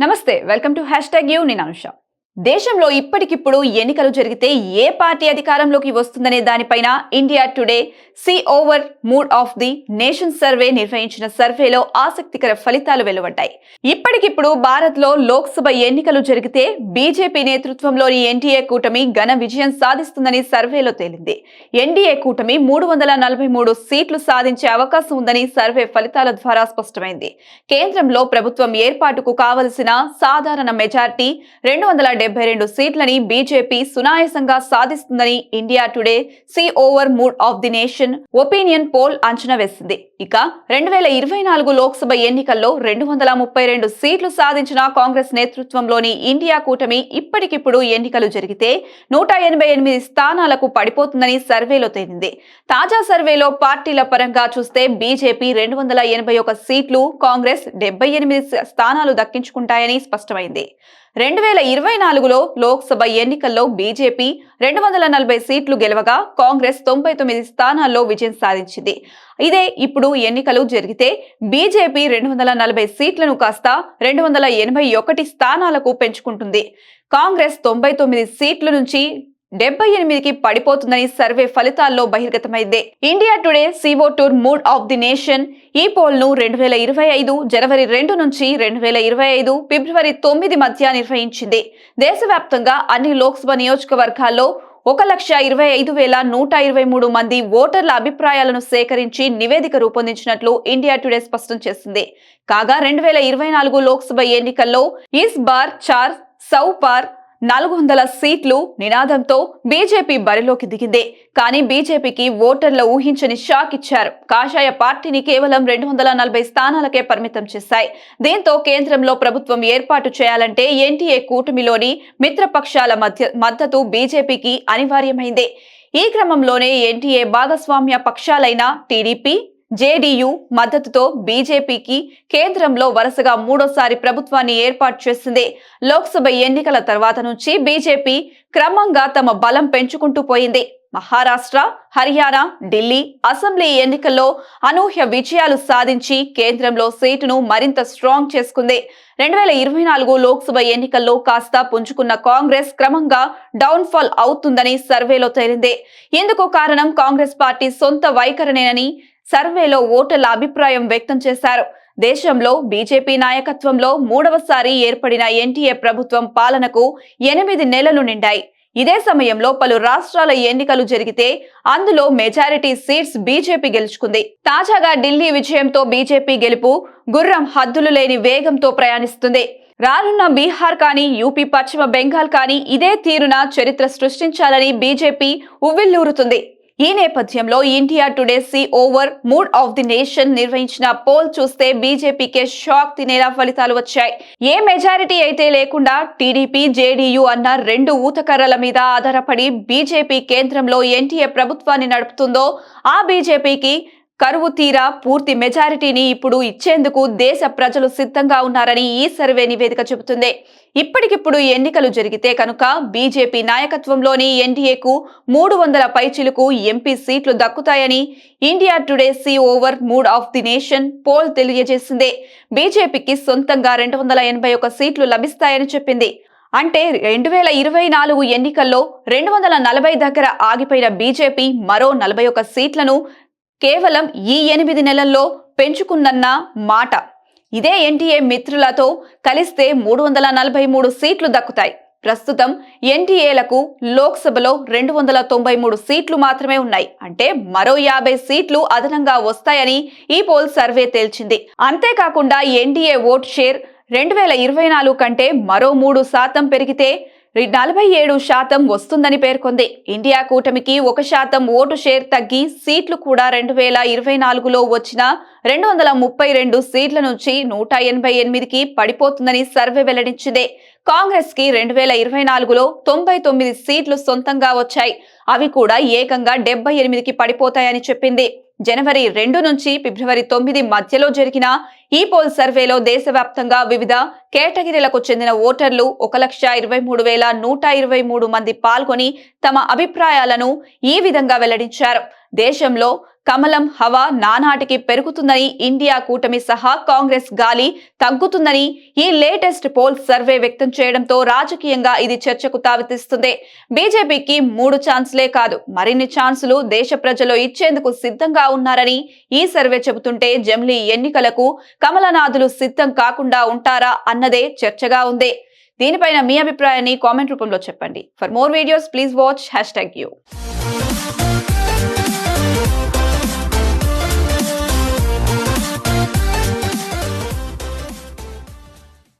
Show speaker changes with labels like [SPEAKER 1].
[SPEAKER 1] నమస్తే welcome to hash tag U నేను అనుష. దేశంలో ఇప్పటికిప్పుడు ఎన్నికలు జరిగితే ఏ పార్టీ అధికారంలోకి వస్తుందనే దానిపైన India Today C voter mood of the nation survey నిర్వహించిన సర్వేలో ఆసక్తికర ఫలితాలు వెలువడ్డాయి. ఇప్పటికిప్పుడు భారత్లో లోక్సభ ఎన్నికలు జరిగితే బీజేపీ నేతృత్వంలోని ఎన్డీఏ కూటమి ఘన విజయం సాధిస్తుందని సర్వేలో తేలింది. ఎన్డీఏ కూటమి మూడు వందల నలభై మూడు సీట్లు సాధించే అవకాశం ఉందని సర్వే ఫలితాల ద్వారా స్పష్టమైంది. కేంద్రంలో ప్రభుత్వం ఏర్పాటుకు కావలసిన సాధారణ మెజార్టీ రెండు వందల డెబ్బై రెండు సీట్లని బీజేపీ సునాయాసంగా సాధిస్తుందని India Today C voter mood of the nation opinion poll అంచనా వేసింది. ఇక రెండు వేల ఇరవై నాలుగు లోక్సభ ఎన్నికల్లో రెండు వందల ముప్పై రెండు సీట్లు సాధించిన కాంగ్రెస్ నేతృత్వంలోని ఇండియా కూటమి ఇప్పటికిప్పుడు ఎన్నికలు జరిగితే నూట ఎనభై ఎనిమిది స్థానాలకు పడిపోతుందని సర్వేలో తేలింది. తాజా సర్వేలో పార్టీల పరంగా చూస్తే బీజేపీ రెండు వందల ఎనభై ఒక సీట్లు కాంగ్రెస్ డెబ్బై ఎనిమిది స్థానాలు దక్కించుకుంటాయని స్పష్టమైంది. రెండు వేల ఇరవై నాలుగులో లోక్సభ ఎన్నికల్లో బీజేపీ రెండు వందల నలభై సీట్లు గెలవగా కాంగ్రెస్ తొంభై తొమ్మిది స్థానాల్లో విజయం సాధించింది. ఇదే ఇప్పుడు ఎన్నికలు జరిగితే బీజేపీ రెండు వందల నలభై సీట్లను కాస్త రెండు వందల ఎనభై ఒకటి స్థానాలకు పెంచుకుంటుంది. కాంగ్రెస్ తొంభై తొమ్మిది సీట్ల నుంచి డెబ్బై ఎనిమిదికి పడిపోతుందని సర్వే ఫలితాల్లో బహిర్గతమైంది. India Today C voter mood of the nation. ఈ పోల్ను రెండు వేల ఇరవై ఐదు జనవరి రెండు నుంచి రెండు వేల ఇరవై ఐదు ఫిబ్రవరి తొమ్మిది మధ్య నిర్వహించింది. దేశవ్యాప్తంగా అన్ని లోక్సభ నియోజకవర్గాల్లో ఒక లక్ష ఇరవై ఐదు వేల నూట ఇరవై మూడు మంది ఓటర్ల అభిప్రాయాలను సేకరించి నివేదిక రూపొందించినట్లు ఇండియా టుడే స్పష్టం చేసింది. కాగా రెండు వేల ఇరవై నాలుగు లోక్సభ ఎన్నికల్లో ఈస్ బార్ చార్ సౌ పార్ నాలుగు వందల సీట్లు నినాదంతో బీజేపీ బరిలోకి దిగింది. కానీ బీజేపీకి ఓటర్ల ఊహించని షాక్ ఇచ్చారు. కాషాయ పార్టీని కేవలం రెండు వందల నలభై స్థానాలకే పరిమితం చేశాయి. దీంతో కేంద్రంలో ప్రభుత్వం ఏర్పాటు చేయాలంటే ఎన్టీఏ కూటమిలోని మిత్రపక్షాల మధ్య మద్దతు బీజేపీకి అనివార్యమైంది. ఈ క్రమంలోనే ఎన్టీఏ భాగస్వామ్య పక్షాలైన టీడీపీ జేడీయూ మద్దతుతో బీజేపీకి కేంద్రంలో వరుసగా మూడోసారి ప్రభుత్వాన్ని ఏర్పాటు చేసింది. లోక్సభ ఎన్నికల తర్వాత నుంచి బీజేపీ క్రమంగా తమ బలం పెంచుకుంటూ పోయింది. మహారాష్ట్ర హర్యానా ఢిల్లీ అసెంబ్లీ ఎన్నికల్లో అనూహ్య విజయాలు సాధించి కేంద్రంలో సీటును మరింత స్ట్రాంగ్ చేసుకుంది. రెండు వేల ఇరవై నాలుగు లోక్సభ ఎన్నికల్లో కాస్త పుంజుకున్న కాంగ్రెస్ క్రమంగా డౌన్ ఫాల్ అవుతుందని సర్వేలో తేలింది. ఇందుకు కారణం కాంగ్రెస్ పార్టీ సొంత వైఖరినేనని సర్వేలో ఓటర్ల అభిప్రాయం వ్యక్తం చేశారు. దేశంలో బీజేపీ నాయకత్వంలో మూడవసారి ఏర్పడిన ఎన్టీఏ ప్రభుత్వం పాలనకు ఎనిమిది నెలలు నిండాయి. ఇదే సమయంలో పలు రాష్ట్రాల ఎన్నికలు జరిగితే అందులో మెజారిటీ సీట్స్ బీజేపీ గెలుచుకుంది. తాజాగా ఢిల్లీ విజయంతో బీజేపీ గెలుపు గుర్రం హద్దులు లేని వేగంతో ప్రయాణిస్తుంది. రానున్న బీహార్ కానీ యూపీ పశ్చిమ బెంగాల్ కానీ ఇదే తీరున చరిత్ర సృష్టించాలని బీజేపీ ఉవ్విల్లూరుతుంది ఈ నేపథ్యంలో India Today C voter mood of the nation నిర్వహించిన పోల్ చూస్తే బీజేపీకే షాక్ తినేలా ఫలితాలు వచ్చాయి. ఏ మెజారిటీ అయితే లేకుండా టీడీపీ జేడీయూ అన్న రెండు ఊతకర్రల మీద ఆధారపడి బీజేపీ కేంద్రంలో ఎన్టీఏ ప్రభుత్వాన్ని నడుపుతుందో ఆ బీజేపీకి కరువు తీరా పూర్తి మెజారిటీని ఇప్పుడు ఇచ్చేందుకు దేశ ప్రజలు సిద్ధంగా ఉన్నారని ఈ సర్వే నివేదిక చెబుతుంది. ఇప్పటికిప్పుడు ఎన్నికలు జరిగితే కనుక బీజేపీ నాయకత్వంలోని ఎన్డీఏకు మూడు వందల పైచిలకు ఎంపీ సీట్లు దక్కుతాయని India Today C voter mood of the nation poll తెలియజేసింది. బీజేపీకి సొంతంగా రెండు వందల ఎనభై ఒక సీట్లు లభిస్తాయని చెప్పింది. అంటే రెండు వేల ఇరవై నాలుగు ఎన్నికల్లో రెండు వందల నలభై దగ్గర ఆగిపోయిన బీజేపీ మరో నలభై ఒక సీట్లను కేవలం ఈ ఎనిమిది నెలల్లో పెంచుకుందన్న మాట. ఇదే ఎన్టీఏ మిత్రులతో కలిస్తే మూడు వందల నలభై మూడు సీట్లు దక్కుతాయి. ప్రస్తుతం ఎన్టీఏలకు లోక్సభలో రెండు వందల తొంభై మూడు సీట్లు మాత్రమే ఉన్నాయి. అంటే మరో యాభై సీట్లు అదనంగా వస్తాయని ఈ పోల్ సర్వే తేల్చింది. అంతేకాకుండా ఎన్డీఏ ఓట్ షేర్ రెండు వేల ఇరవై నాలుగు కంటే మరో మూడు శాతం పెరిగితే నలభై ఏడు శాతం వస్తుందని పేర్కొంది. ఇండియా కూటమికి ఒక శాతం ఓటు షేర్ తగ్గి సీట్లు కూడా రెండు వేల ఇరవై నాలుగులో వచ్చిన రెండు వందల ముప్పై రెండు సీట్ల నుంచి నూట ఎనభై ఎనిమిదికి పడిపోతుందని సర్వే వెల్లడించింది. కాంగ్రెస్కి రెండు వేల ఇరవై నాలుగులో తొంభై తొమ్మిది సీట్లు సొంతంగా వచ్చాయి. అవి కూడా ఏకంగా డెబ్బై ఎనిమిదికి పడిపోతాయని చెప్పింది. జనవరి రెండు నుంచి ఫిబ్రవరి తొమ్మిది మధ్యలో జరిగిన ఈ పోల్ సర్వేలో దేశవ్యాప్తంగా వివిధ కేటగిరీలకు చెందిన ఓటర్లు ఒక లక్ష ఇరవై మూడు వేల నూట ఇరవై మూడు మంది పాల్గొని తమ అభిప్రాయాలను ఈ విధంగా వెల్లడించారు. దేశంలో కమలం హవా నానాటికి పెరుగుతుందని ఇండియా కూటమి సహా కాంగ్రెస్ గాలి తగ్గుతుందని ఈ లేటెస్ట్ పోల్ సర్వే వ్యక్తం చేయడంతో రాజకీయంగా ఇది చర్చకు తావితిస్తుంది బీజేపీకి మూడు ఛాన్స్లే కాదు మరిన్ని ఛాన్సులు దేశ ప్రజలు ఇచ్చేందుకు సిద్ధంగా ఉన్నారని ఈ సర్వే చెబుతుంటే జమ్లీ ఎన్నికలకు కమలనాథులు సిద్ధం కాకుండా ఉంటారా అన్నదే చర్చగా ఉంది. దీనిపైన మీ అభిప్రాయాన్ని కామెంట్ రూపంలో చెప్పండి. For more videos please watch hash tag U